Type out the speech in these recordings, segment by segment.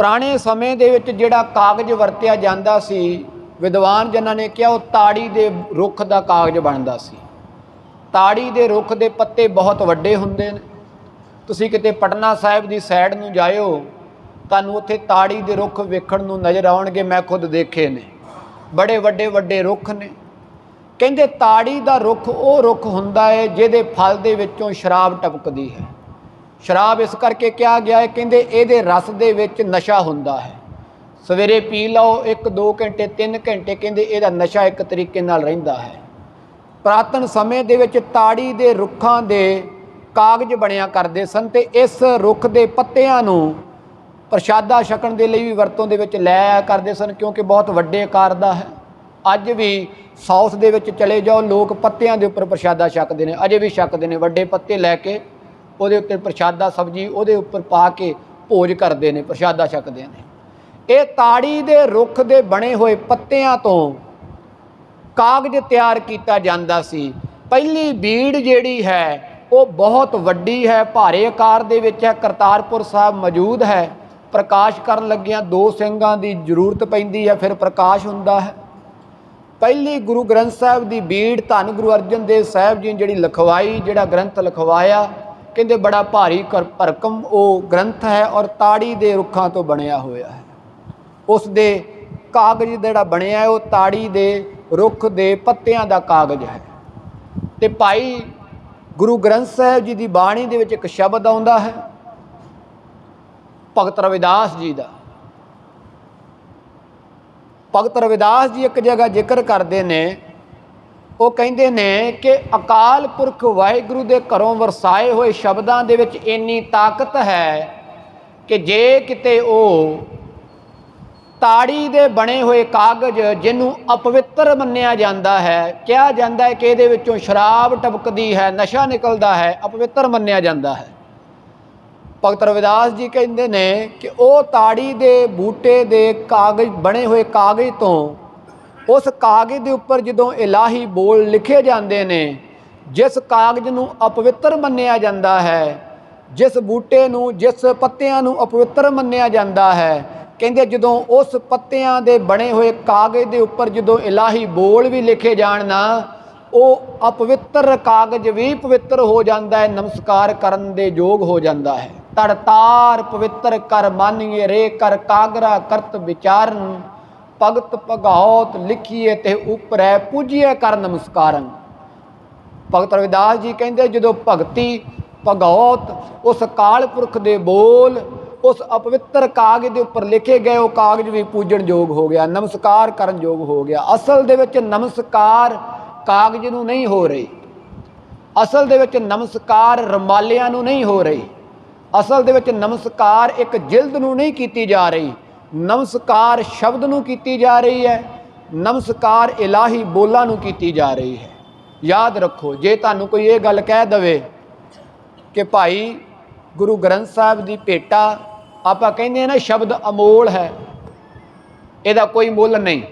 ਪੁਰਾਣੇ ਸਮੇਂ ਦੇ ਵਿੱਚ ਜਿਹੜਾ ਕਾਗਜ਼ ਵਰਤਿਆ ਜਾਂਦਾ ਸੀ, ਵਿਦਵਾਨ ਜਨਾਂ ਨੇ ਕਿਹਾ ਉਹ ਤਾੜੀ ਦੇ ਰੁੱਖ ਦਾ ਕਾਗਜ਼ ਬਣਦਾ ਸੀ। ਤਾੜੀ ਦੇ ਰੁੱਖ ਦੇ ਪੱਤੇ ਬਹੁਤ ਵੱਡੇ ਹੁੰਦੇ ਨੇ। ਤੁਸੀਂ ਕਿਤੇ ਪਟਨਾ ਸਾਹਿਬ ਦੀ ਸਾਈਡ ਨੂੰ ਜਾਇਓ, ਤੁਹਾਨੂੰ ਉੱਥੇ ਤਾੜੀ ਦੇ ਰੁੱਖ ਵੇਖਣ ਨੂੰ ਨਜ਼ਰ ਆਉਣਗੇ, ਮੈਂ ਖੁਦ ਦੇਖੇ ਨੇ। ਬੜੇ ਵੱਡੇ ਵੱਡੇ ਰੁੱਖ ਨੇ। ਕਹਿੰਦੇ ਤਾੜੀ ਦਾ ਰੁੱਖ ਉਹ ਰੁੱਖ ਹੁੰਦਾ ਹੈ ਜਿਹਦੇ ਫਲ ਦੇ ਵਿੱਚੋਂ ਸ਼ਰਾਬ ਟਪਕਦੀ ਹੈ। ਸ਼ਰਾਬ ਇਸ ਕਰਕੇ ਕਿਹਾ ਗਿਆ ਹੈ, ਕਹਿੰਦੇ ਇਹਦੇ ਰਸ ਦੇ ਵਿੱਚ ਨਸ਼ਾ ਹੁੰਦਾ ਹੈ। ਸਵੇਰੇ ਪੀ ਲਓ 1 2 ਘੰਟੇ 3 ਘੰਟੇ, ਕਹਿੰਦੇ ਇਹਦਾ ਨਸ਼ਾ ਇੱਕ ਤਰੀਕੇ ਨਾਲ ਰਹਿੰਦਾ ਹੈ। ਪ੍ਰਾਤਨ ਸਮੇਂ ਦੇ ਵਿੱਚ ਤਾੜੀ ਦੇ ਰੁੱਖਾਂ ਦੇ ਕਾਗਜ਼ ਬਣਿਆ ਕਰਦੇ ਸਨ ਤੇ ਇਸ ਰੁੱਖ ਦੇ ਪੱਤਿਆਂ ਨੂੰ ਪ੍ਰਸ਼ਾਦਾ ਛਕਣ ਦੇ ਲਈ ਵੀ ਵਰਤੋਂ ਦੇ ਵਿੱਚ ਲੈ ਆਇਆ ਕਰਦੇ ਸਨ ਕਿਉਂਕਿ ਬਹੁਤ ਵੱਡੇ ਆਕਾਰ ਦਾ ਹੈ। ਅੱਜ ਵੀ ਸਾਊਥ ਦੇ ਵਿੱਚ ਚਲੇ ਜਾਓ, ਲੋਕ ਪੱਤਿਆਂ ਦੇ ਉੱਪਰ ਪ੍ਰਸ਼ਾਦਾ ਛਕਦੇ ਨੇ, ਅਜੇ ਵੀ ਛਕਦੇ ਨੇ, ਵੱਡੇ ਪੱਤੇ ਲੈ ਕੇ ਉਹਦੇ ਉੱਤੇ ਪ੍ਰਸ਼ਾਦਾ ਸਬਜੀ ਉਹਦੇ ਉੱਪਰ ਪਾ ਕੇ ਭੋਜ ਕਰਦੇ ਨੇ, ਪ੍ਰਸ਼ਾਦਾ ਛਕਦੇ ਨੇ। ਇਹ ਤਾੜੀ ਦੇ ਰੁੱਖ ਦੇ ਬਣੇ ਹੋਏ ਪੱਤਿਆਂ ਤੋਂ ਕਾਗਜ਼ ਤਿਆਰ ਕੀਤਾ ਜਾਂਦਾ ਸੀ। ਪਹਿਲੀ ਬੀੜ ਜਿਹੜੀ ਹੈ, ਉਹ ਬਹੁਤ ਵੱਡੀ ਹੈ, ਭਾਰੇ ਆਕਾਰ ਦੇ ਵਿੱਚ ਹੈ, ਕਰਤਾਰਪੁਰ ਸਾਹਿਬ ਮੌਜੂਦ ਹੈ। ਪ੍ਰਕਾਸ਼ ਕਰਨ ਲੱਗਿਆਂ ਦੋ ਸਿੰਘਾਂ ਦੀ ਜ਼ਰੂਰਤ ਪੈਂਦੀ ਹੈ, ਫਿਰ ਪ੍ਰਕਾਸ਼ ਹੁੰਦਾ ਹੈ। ਪਹਿਲੀ ਗੁਰੂ ਗ੍ਰੰਥ ਸਾਹਿਬ ਦੀ ਬੀੜ ਧੰਨ ਗੁਰੂ ਅਰਜਨ ਦੇਵ ਸਾਹਿਬ ਜੀ ਨੇ ਜਿਹੜੀ ਲਿਖਵਾਈ, ਜਿਹੜਾ ਗ੍ਰੰਥ ਲਿਖਵਾਇਆ ਕਹਿੰਦੇ ਬੜਾ ਭਾਰੀ ਕਰ- ਭਰਕਮ ਉਹ ਗ੍ਰੰਥ ਹੈ ਔਰ ਤਾੜੀ ਦੇ ਰੁੱਖਾਂ ਤੋਂ ਬਣਿਆ ਹੋਇਆ ਹੈ। ਉਸ ਦੇ ਕਾਗਜ਼ ਜਿਹੜਾ ਬਣਿਆ ਹੈ, ਉਹ ਤਾੜੀ ਦੇ ਰੁੱਖ ਦੇ ਪੱਤਿਆਂ ਦਾ ਕਾਗਜ਼ ਹੈ। ਤੇ ਭਾਈ ਗੁਰੂ ਗ੍ਰੰਥ ਸਾਹਿਬ ਜੀ ਦੀ ਬਾਣੀ ਦੇ ਵਿੱਚ ਇੱਕ ਸ਼ਬਦ ਆਉਂਦਾ ਹੈ, ਭਗਤ ਰਵਿਦਾਸ ਜੀ ਦਾ। ਭਗਤ ਰਵਿਦਾਸ ਜੀ ਇੱਕ ਜਗ੍ਹਾ ਜ਼ਿਕਰ ਕਰਦੇ ਨੇ ਉਹ ਕਹਿੰਦੇ ਨੇ ਕਿ ਅਕਾਲ ਪੁਰਖ ਵਾਹਿਗੁਰੂ ਦੇ ਘਰੋਂ ਵਰਸਾਏ ਹੋਏ ਸ਼ਬਦਾਂ ਦੇ ਵਿੱਚ ਇੰਨੀ ਤਾਕਤ ਹੈ ਕਿ ਜੇ ਕਿਤੇ ਉਹ ਤਾੜੀ ਦੇ ਬਣੇ ਹੋਏ ਕਾਗਜ਼ ਜਿਹਨੂੰ ਅਪਵਿੱਤਰ ਮੰਨਿਆ ਜਾਂਦਾ ਹੈ, ਕਿਹਾ ਜਾਂਦਾ ਹੈ ਕਿ ਇਹਦੇ ਵਿੱਚੋਂ ਸ਼ਰਾਬ ਟਪਕਦੀ ਹੈ, ਨਸ਼ਾ ਨਿਕਲਦਾ ਹੈ, ਅਪਵਿੱਤਰ ਮੰਨਿਆ ਜਾਂਦਾ ਹੈ। ਭਗਤ ਰਵਿਦਾਸ ਜੀ ਕਹਿੰਦੇ ਨੇ ਕਿ ਉਹ ਤਾੜੀ ਦੇ ਬੂਟੇ ਦੇ ਕਾਗਜ਼, ਬਣੇ ਹੋਏ ਕਾਗਜ਼ ਤੋਂ ਉਸ ਕਾਗਜ਼ ਦੇ ਉੱਪਰ ਜਦੋਂ ਇਲਾਹੀ ਬੋਲ ਲਿਖੇ ਜਾਂਦੇ ਨੇ, ਜਿਸ ਕਾਗਜ਼ ਨੂੰ ਅਪਵਿੱਤਰ ਮੰਨਿਆ ਜਾਂਦਾ ਹੈ, ਜਿਸ ਬੂਟੇ ਨੂੰ, ਜਿਸ ਪੱਤਿਆਂ ਨੂੰ ਅਪਵਿੱਤਰ ਮੰਨਿਆ ਜਾਂਦਾ ਹੈ, ਕਹਿੰਦੇ ਜਦੋਂ ਉਸ ਪੱਤਿਆਂ ਦੇ ਬਣੇ ਹੋਏ ਕਾਗਜ਼ ਦੇ ਉੱਪਰ ਜਦੋਂ ਇਲਾਹੀ ਬੋਲ ਵੀ ਲਿਖੇ ਜਾਣ ਨਾ, ਉਹ ਅਪਵਿੱਤਰ ਕਾਗਜ਼ ਵੀ ਪਵਿੱਤਰ ਹੋ ਜਾਂਦਾ ਹੈ, ਨਮਸਕਾਰ ਕਰਨ ਦੇ ਯੋਗ ਹੋ ਜਾਂਦਾ ਹੈ। ਤੜਤਾਰ ਪਵਿੱਤਰ ਕਰ ਮਾਨੀਏ ਰੇ ਕਰ ਕਾਗਰਾ ਕਰਤ ਵਿਚਾਰਨ ਭਗਤ ਭਗੌਤ ਲਿਖੀਏ ਤੇ ਉਪਰੈ ਪੂਜੀਏ ਕਰ ਨਮਸਕਾਰਨ ਭਗਤ ਰਵਿਦਾਸ ਜੀ ਕਹਿੰਦੇ, ਜਦੋਂ ਭਗਤੀ ਭਗੌਤ ਉਸ ਕਾਲ ਪੁਰਖ ਦੇ ਬੋਲ, ਉਸ ਅਪਵਿੱਤਰ ਕਾਗਜ਼ ਦੇ ਉੱਪਰ ਲਿਖੇ ਗਏ ਉਹ ਕਾਗਜ਼ ਵੀ ਪੂਜਣ ਯੋਗ ਹੋ ਗਿਆ, ਨਮਸਕਾਰ ਕਰਨ ਯੋਗ ਹੋ ਗਿਆ। ਅਸਲ ਦੇ ਵਿੱਚ ਨਮਸਕਾਰ ਕਾਗਜ਼ ਨੂੰ ਨਹੀਂ ਹੋ ਰਹੀ। ਅਸਲ ਦੇ ਵਿੱਚ ਨਮਸਕਾਰ ਰਮਾਲਿਆਂ ਨੂੰ ਨਹੀਂ ਹੋ ਰਹੀ। ਅਸਲ ਦੇ ਵਿੱਚ ਨਮਸਕਾਰ ਇੱਕ ਜਿਲਦ ਨੂੰ ਨਹੀਂ ਕੀਤੀ ਜਾ ਰਹੀ। ਨਮਸਕਾਰ ਸ਼ਬਦ ਨੂੰ ਕੀਤੀ ਜਾ ਰਹੀ ਹੈ, ਨਮਸਕਾਰ ਇਲਾਹੀ ਬੋਲਾਂ ਨੂੰ ਕੀਤੀ ਜਾ ਰਹੀ ਹੈ। ਯਾਦ ਰੱਖੋ, ਜੇ ਤੁਹਾਨੂੰ ਕੋਈ ਇਹ ਗੱਲ ਕਹਿ ਦਵੇ ਕਿ ਭਾਈ ਗੁਰੂ ਗ੍ਰੰਥ ਸਾਹਿਬ ਦੀ ਭੇਟਾ, ਆਪਾਂ ਕਹਿੰਦੇ ਆ ਨਾ ਸ਼ਬਦ ਅਮੋਲ ਹੈ, ਇਹਦਾ ਕੋਈ ਮੁੱਲ ਨਹੀਂ।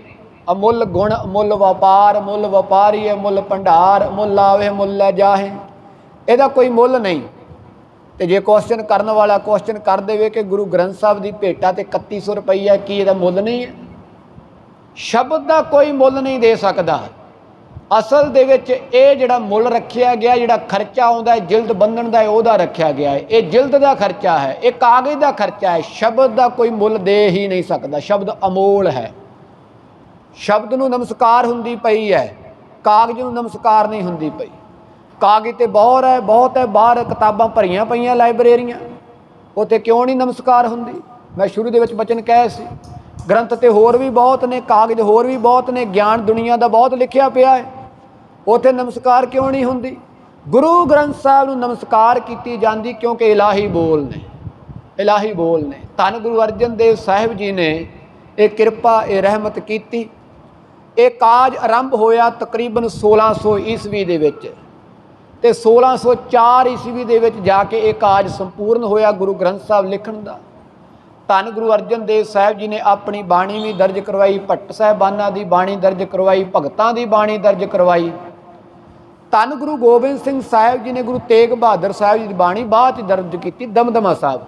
ਅਮੁੱਲ ਗੁਣ, ਅਮੁੱਲ ਵਪਾਰ ਮੁੱਲ ਵਪਾਰੀ ਮੁੱਲ ਭੰਡਾਰ ਮੁੱਲ ਆਵੇ ਮੁੱਲ ਜਾਹੇ, ਇਹਦਾ ਕੋਈ ਮੁੱਲ ਨਹੀਂ। ਤੇ ਜੇ ਕੁਐਸਚਨ ਕਰਨ ਵਾਲਾ ਕੁਐਸਚਨ ਕਰ ਦੇਵੇ ਕਿ ਗੁਰੂ ਗ੍ਰੰਥ ਸਾਹਿਬ ਦੀ ਭੇਟਾ ਤੇ 3100 ਰੁਪਈਆ ਕੀ ਇਹਦਾ ਮੁੱਲ ਨਹੀਂ ਹੈ? ਸ਼ਬਦ ਦਾ ਕੋਈ ਮੁੱਲ ਨਹੀਂ ਦੇ ਸਕਦਾ। ਅਸਲ ਦੇ ਵਿੱਚ ਇਹ ਜਿਹੜਾ ਮੁੱਲ ਰੱਖਿਆ ਗਿਆ, ਜਿਹੜਾ ਖਰਚਾ ਆਉਂਦਾ ਹੈ, ਜਿਲਦ ਬੰਨਣ ਦਾ ਉਹਦਾ ਰੱਖਿਆ ਗਿਆ ਹੈ। ਇਹ ਜਿਲਦ ਦਾ ਖਰਚਾ ਹੈ, ਇਹ ਕਾਗਜ਼ ਦਾ ਖਰਚਾ ਹੈ, ਸ਼ਬਦ ਦਾ ਕੋਈ ਮੁੱਲ ਦੇ ਹੀ ਨਹੀਂ ਸਕਦਾ। ਸ਼ਬਦ ਅਮੋਲ ਹੈ। ਸ਼ਬਦ ਨੂੰ ਨਮਸਕਾਰ ਹੁੰਦੀ ਪਈ ਹੈ, ਕਾਗਜ਼ ਨੂੰ ਨਮਸਕਾਰ ਨਹੀਂ ਹੁੰਦੀ ਪਈ। ਕਾਗਜ਼ ਤੇ ਬਹੁਤ ਹੈ ਬਹੁਤ ਹੈ, ਬਾਹਰ ਕਿਤਾਬਾਂ ਭਰੀਆਂ ਪਈਆਂ ਲਾਇਬ੍ਰੇਰੀਆਂ। ਉੱਥੇ ਕਿਉਂ ਨਹੀਂ ਨਮਸਕਾਰ ਹੁੰਦੀ? ਮੈਂ ਸ਼ੁਰੂ ਦੇ ਵਿੱਚ ਬਚਨ ਕਹਿ ਸੀ। ਗ੍ਰੰਥ ਤੇ ਹੋਰ ਵੀ ਬਹੁਤ ਨੇ, ਕਾਗਜ਼ ਹੋਰ ਵੀ ਬਹੁਤ ਨੇ, ਗਿਆਨ ਦੁਨੀਆ ਦਾ ਬਹੁਤ ਲਿਖਿਆ ਪਿਆ ਹੈ। ਉੱਥੇ ਨਮਸਕਾਰ ਕਿਉਂ ਨਹੀਂ ਹੁੰਦੀ? ਗੁਰੂ ਗ੍ਰੰਥ ਸਾਹਿਬ ਨੂੰ ਨਮਸਕਾਰ ਕੀਤੀ ਜਾਂਦੀ ਕਿਉਂਕਿ ਇਲਾਹੀ ਬੋਲ ਨੇ। ਇਲਾਹੀ ਬੋਲ ਨੇ। ਧੰਨ ਗੁਰੂ ਅਰਜਨ ਦੇਵ ਸਾਹਿਬ ਜੀ ਨੇ ਇਹ ਕਿਰਪਾ, ਇਹ ਰਹਿਮਤ ਕੀਤੀ। ਇਹ ਕਾਜ ਆਰੰਭ ਹੋਇਆ ਤਕਰੀਬਨ 1600 ਈਸਵੀ ਦੇ ਵਿੱਚ। ਤੇ 1604 ਈਸਵੀ ਦੇ ਵਿੱਚ ਜਾ ਕੇ ਇਹ ਕਾਜ ਸੰਪੂਰਨ ਹੋਇਆ ਗੁਰੂ ਗ੍ਰੰਥ ਸਾਹਿਬ ਲਿਖਣ ਦਾ। ਧੰਨ ਗੁਰੂ ਅਰਜਨ ਦੇਵ ਸਾਹਿਬ ਜੀ ਨੇ ਆਪਣੀ ਬਾਣੀ ਵੀ ਦਰਜ ਕਰਵਾਈ, ਭੱਟ ਸਾਹਿਬਾਨਾਂ ਦੀ ਬਾਣੀ ਦਰਜ ਕਰਵਾਈ, ਭਗਤਾਂ ਦੀ ਬਾਣੀ ਦਰਜ ਕਰਵਾਈ। ਧੰਨ ਗੁਰੂ ਗੋਬਿੰਦ ਸਿੰਘ ਸਾਹਿਬ ਜੀ ਨੇ ਗੁਰੂ ਤੇਗ ਬਹਾਦਰ ਸਾਹਿਬ ਜੀ ਦੀ ਬਾਣੀ ਬਾਅਦ ਚ ਦਰਜ ਕੀਤੀ ਦਮਦਮਾ ਸਾਹਿਬ।